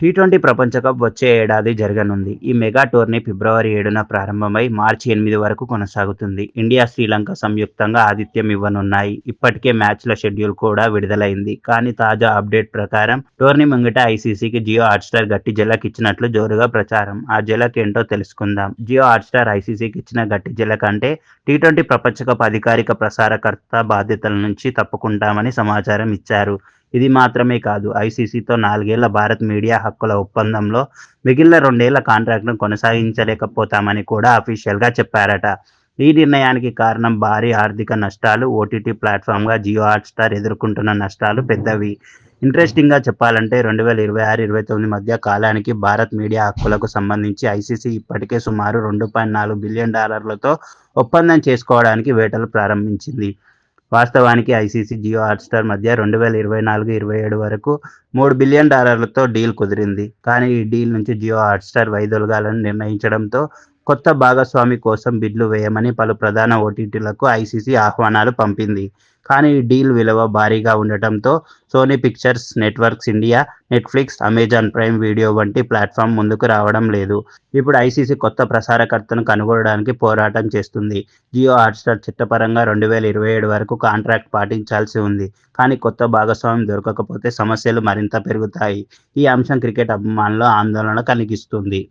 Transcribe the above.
T twenty ప్రపంచ cup వచ్చే ఏడాది జరగనుంది. ఈ మెగా టోర్నీ ఫిబ్రవరి ఏడున ప్రారంభమై మార్చి ఎనిమిది వరకు కొనసాగుతుంది. ఇండియా శ్రీలంక సంయుక్తంగా ఆతిథ్యం ఇవ్వనున్నాయి. ఇప్పటికే మ్యాచ్ల షెడ్యూల్ కూడా విడుదలైంది. కానీ తాజా అప్డేట్ ప్రకారం టోర్నీ ముంగిట ఐసీసీకి జియో హాట్స్టార్ గట్టి జలక్ ఇచ్చినట్లు జోరుగా ప్రచారం. ఆ జలక్ ఏంటో తెలుసుకుందాం. జియో హాట్స్టార్ ఐసీసీకి ఇచ్చిన గట్టి జలక్ అంటే టీ ట్వంటీ ప్రపంచ కప్ అధికారిక ప్రసారకర్త బాధ్యతల నుంచి తప్పుకుంటామని సమాచారం ఇచ్చారు. ఇది మాత్రమే కాదు. ఐసీసీతో నాలుగేళ్ళ భారత్ మీడియా హక్కుల ఒప్పందంలో మిగిలిన రెండేళ్ళ కాంట్రాక్ట్ను కొనసాగించలేకపోతామని కూడా అఫీషియల్గా చెప్పారట. ఈ నిర్ణయానికి కారణం భారీ ఆర్థిక నష్టాలు ఓటీటీ ప్లాట్ఫామ్గా జియో హాట్స్టార్ ఎదుర్కొంటున్న నష్టాలు పెద్దవి. ఇంట్రెస్టింగ్గా చెప్పాలంటే రెండు వేల ఇరవై ఆరు ఇరవై తొమ్మిది మధ్య కాలానికి భారత్ మీడియా హక్కులకు సంబంధించి ఐసీసీ ఇప్పటికే సుమారు రెండు పాయింట్ నాలుగు బిలియన్ డాలర్లతో ఒప్పందం చేసుకోవడానికి వేటలు ప్రారంభించింది. వాస్తవానికి ఐసీసీ జియో హాట్స్టార్ మధ్య రెండు వేల ఇరవై నాలుగు ఇరవై ఏడు వరకు మూడు బిలియన్ డాలర్లతో డీల్ కుదిరింది. కానీ ఈ డీల్ నుంచి జియో హాట్స్టార్ వైదొలగాలని నిర్ణయించడంతో కొత్త భాగస్వామి కోసం బిడ్లు వేయమని పలు ప్రధాన ఓటీటీలకు ఐసీసీ ఆహ్వానాలు పంపింది. కానీ ఈ డీల్ విలువ భారీగా ఉండటంతో Sony Pictures Networks India Netflix Amazon Prime Video వంటి ప్లాట్ఫామ్ ముందుకు రావడం లేదు. ఇప్పుడు ఐసీసీ కొత్త ప్రసారకర్తను కనుగొనడానికి పోరాటం చేస్తుంది. జియో హాట్స్టార్ చట్టపరంగా రెండు వేల ఇరవై ఏడు వరకు కాంట్రాక్ట్ పాటించాల్సి ఉంది. కానీ కొత్త భాగస్వామ్యం దొరకకపోతే సమస్యలు మరింత పెరుగుతాయి. ఈ అంశం క్రికెట్ అభిమానులు ఆందోళన కలిగిస్తుంది.